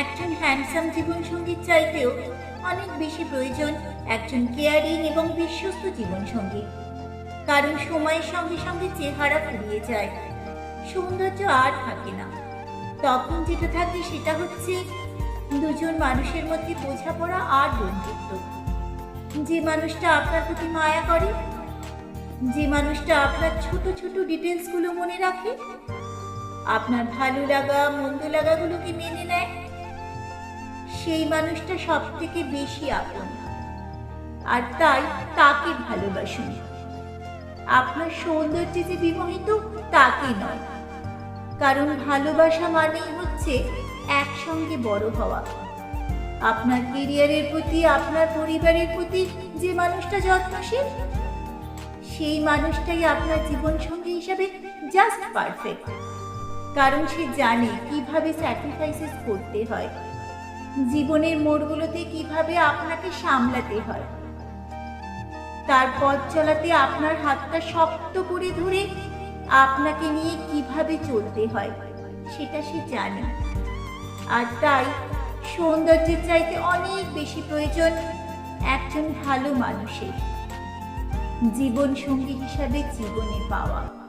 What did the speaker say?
একজন হ্যান্ডসাম জীবনসঙ্গীর চাইতেও অনেক বেশি প্রয়োজন একজন কেয়ারিং এবং বিশ্বস্ত জীবনসঙ্গী কারণ সময়ের সঙ্গে সঙ্গে চেহারা ফুরিয়ে যায়, সৌন্দর্য আর থাকে না। তখন যেটা থাকে সেটা হচ্ছে দুজন মানুষের মধ্যে বোঝাপড়া আর বন্ধুত্ব। যে মানুষটা আপনার প্রতি মায়া করে, যে মানুষটা আপনার ছোট ছোট ডিটেলসগুলো মনে রাখে, আপনার ভালো লাগা, মন্দ লাগাগুলোকে মেনে নেয় সেই মানুষটা সব থেকে বেশি আপন। আর তাই তাকে ভালোবাসুন আপনার সৌন্দর্যে যে বিমোহিত, তাকে নয়। কারণ ভালোবাসা মানেই হচ্ছে একসঙ্গে বড় হওয়া। আপনার কেরিয়ারের প্রতি, আপনার পরিবারের প্রতি যে মানুষটা যত্নশীল, সেই মানুষটাই আপনার জীবন সঙ্গী হিসাবে জাস্ট পারফেক্ট কারণ সে জানে কীভাবে স্যাক্রিফাইসেস করতে হয়। জীবনের মোড়গুলোতে কীভাবে আপনাকে সামলাতে হয়। তার পথ চলাতে আপনার হাতটা শক্ত করে ধরে আপনাকে নিয়ে কীভাবে চলতে হয়, সেটা সে জানে। আর তাই সৌন্দর্যের চাইতে অনেক বেশি প্রয়োজন একজন ভালো মানুষের। জীবন সঙ্গী হিসাবে জীবনে পাওয়া।